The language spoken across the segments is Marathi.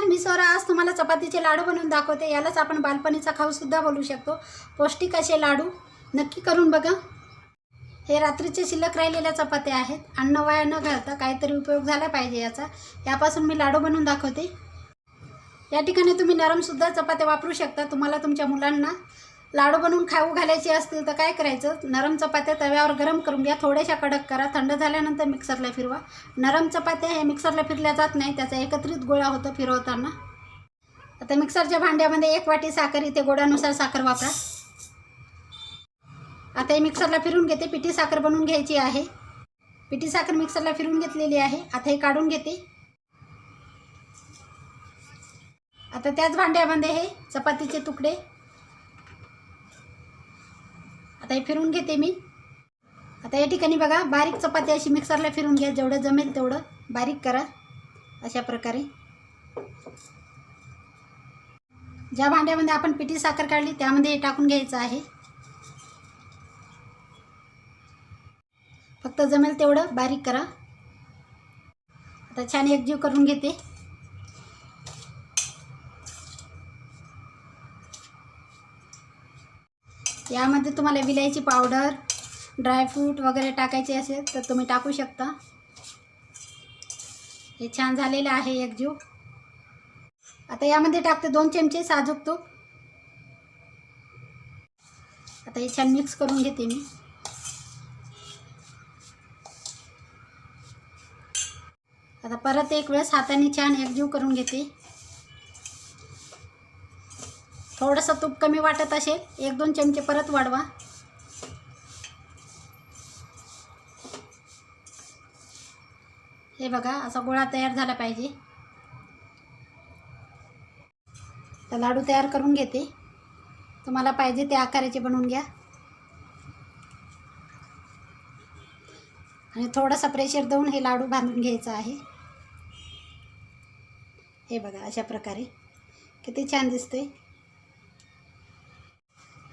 नमस्कार मी स्वरा आज तुम्हाला चपातीचे लाडू बनवून दाखवते. यालाच आपण बालपणीचा खाऊसुद्धा बोलू शकतो. पौष्टिक असे लाडू नक्की करून बघा. हे रात्रीचे शिल्लक राहिलेल्या चपात्या आहेत. अन्न वाया न घालता काहीतरी उपयोग झाला पाहिजे याचा. यापासून मी लाडू बनवून दाखवते. या ठिकाणी तुम्ही नरमसुद्धा चपात्या वापरू शकता. तुम्हाला तुमच्या मुलांना लाडू बनवून खाऊ घालायचे असतील तर काय करायचं? नरम चपात्या तव्यावर गरम करून घ्या. थोड्याशा कडक करा. थंड झाल्यानंतर मिक्सरला फिरवा. नरम चपात्या हे मिक्सरला फिरल्या जात नाही. त्याचा एकत्रित गोळा होतो फिरवताना. आता मिक्सरच्या भांड्यामध्ये एक वाटी साखर इथे गोडानुसार साखर वापरा. आता हे मिक्सरला फिरून घेते. पिठी साखर बनवून घ्यायची आहे. पिठी साखर मिक्सरला फिरून घेतलेली आहे. आता हे काढून घेते. आता त्याच भांड्यामध्ये हे चपातीचे तुकडे आता हे फिरून घेते मी. आता या ठिकाणी बघा बारीक चपाती अशी मिक्सरला फिरून घ्या जेवढं जमेल तेवढं बारीक करा अशा प्रकारे. ज्या भांड्यामध्ये आपण पिठी साखर काढली त्यामध्ये हे टाकून घ्यायचं आहे. फक्त जमेल तेवढं बारीक करा. आता छान एकजीव करून घेते. यामध्ये तुम्हाला विलायची पावडर ड्रायफ्रूट वगैरे टाकायचे असेल तर तुम्ही टाकू शकता. हे छान झालेलं आहे एकजीव आता यामध्ये टाकते दोन चमचे साजूक तूप. आता हे छान मिक्स करून घेते मी. आता परत एक वेळेस हाताने छान एकजीव करून घेते. थोडंसं तूप कमी वाटत असेल एक दोन चमचे परत वाढवा. हे बघा असा गोळा तयार झाला पाहिजे. तर लाडू तयार करून घेते. तुम्हाला पाहिजे ते आकाराचे बनवून घ्या. आणि थोडासा प्रेशर देऊन हे लाडू बांधून घ्यायचं आहे. हे बघा अशा प्रकारे. किती छान दिसते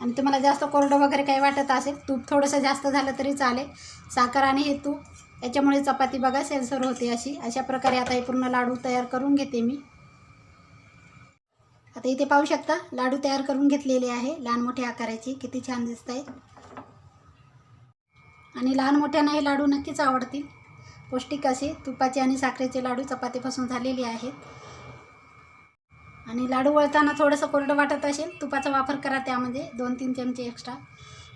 आणि तुम्हाला जास्त कोरडं वगैरे काही वाटत असेल तूप थोडंसं जास्त झालं तरी चालेल. साखर आणि हे तूप याच्यामुळे चपाती बघा सेलसर होते अशी. अशा प्रकारे आता हे पूर्ण लाडू तयार करून घेते मी. आता इथे पाहू शकता लाडू तयार करून घेतलेले आहे. लहान मोठ्या आकाराचे किती छान दिसत आहेत आणि लहान मोठ्यांना हे लाडू नक्कीच आवडतील. पौष्टिक असे तुपाचे आणि साखरेचे लाडू चपातीपासून झालेले आहेत. आणि लाडू वळताना थोडंसं कोरडं वाटत असेल तुपाचा वापर करा त्यामध्ये दोन तीन चमचे एक्स्ट्रा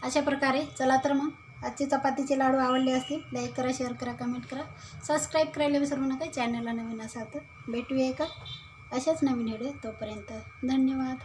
अशा प्रकारे चला तर मग आजचे चपातीचे लाडू आवडले असतील लाईक करा शेअर करा कमेंट करा. सबस्क्राईब करायला विसरू नका चॅनलला नवीन असाल तर. भेटूया का अशाच नवीन व्हिडिओ तोपर्यंत. धन्यवाद.